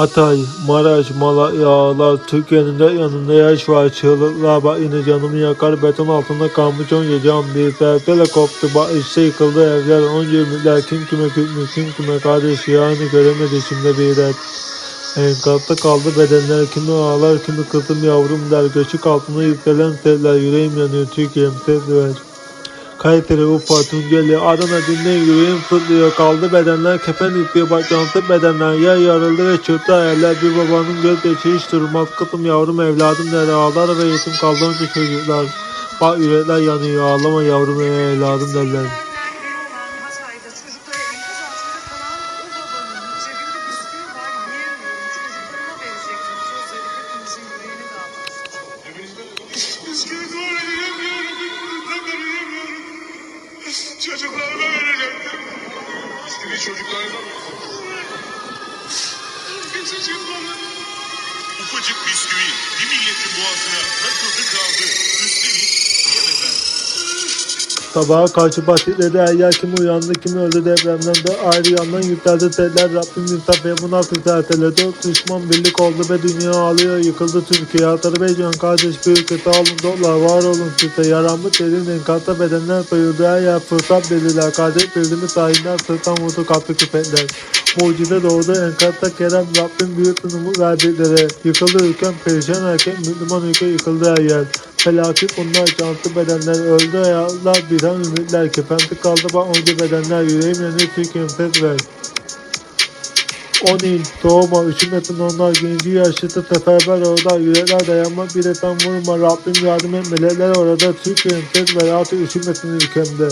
Hatay, Maraş, Malayağlar, Türkiye'nin de yanında yaş var. Çığlıklar bak yine canımı yakar. Beton altında kalmış onca can. Bir serpele koptu. Bak işte yıkıldı evler. Onca ümitler. Kim kime kütmüş, kim kime kardeş. Yani göremedi şimdi bir dert. Enkatta kaldı bedenler. Kimi ağlar, kimi kızım yavrum der. Göçük altına yükselen sesler. Yüreğim yanıyor. Türkiye'm ses ver. Kayseri, Urfa, Tunceli, Adana dinle yüreğim fırlıyor. Kaldı bedenler, kefen ipliyor, başlansın bedenler. Yer yarıldı ve çöktü hayaller. Bir babanın gözyaşı hiç durmaz. Kızım yavrum evladım der. Ağlar ve yetim kaldı önce çocuklar. Bak yürekler yanıyor. Ağlama yavrum evladım derler. Çocuklarıma verecektim. Bisküvi çocuklarıma Çocuklarıma. Ufacık bisküvi bir milletin boğazına takıldı kaldı. Sabaha karşı bahçede her yer kimi uyandı kimi öldü? depremden de ayrı yandan yükseldi. Sesler Rabbim misafir bu nasıl sertele dört düşman birlik oldu ve dünya ağlıyor yıkıldı. Türkiye Azerbaycan kardeş büyük kötü alın dolar var olun size yaramı derin enkazda bedenler soyuldu her yer fırsat belirler kardeş birliğimi sahinden sırttan vurdu kapı küpetler Mucize doğdu enkazda Kerem Rabbim büyük sunumu verdiklere Yıkıldı ülkem perişan erkek Müslüman ülke yıkıldı her yer Felaket bunlar cansız bedenler öldü hayatlar biren ümitler kefentik kaldı. Bak onca bedenler yüreğim yanıyor Türkiye'm ses ver? 10 il doğma üşümesin onlar genci yaşlısı seferber orada yürekler dayanmak bir etan vurma Rabbim yardım et. Melekler orada Türkiye'm ses ver. Artık üşümesin ülkemde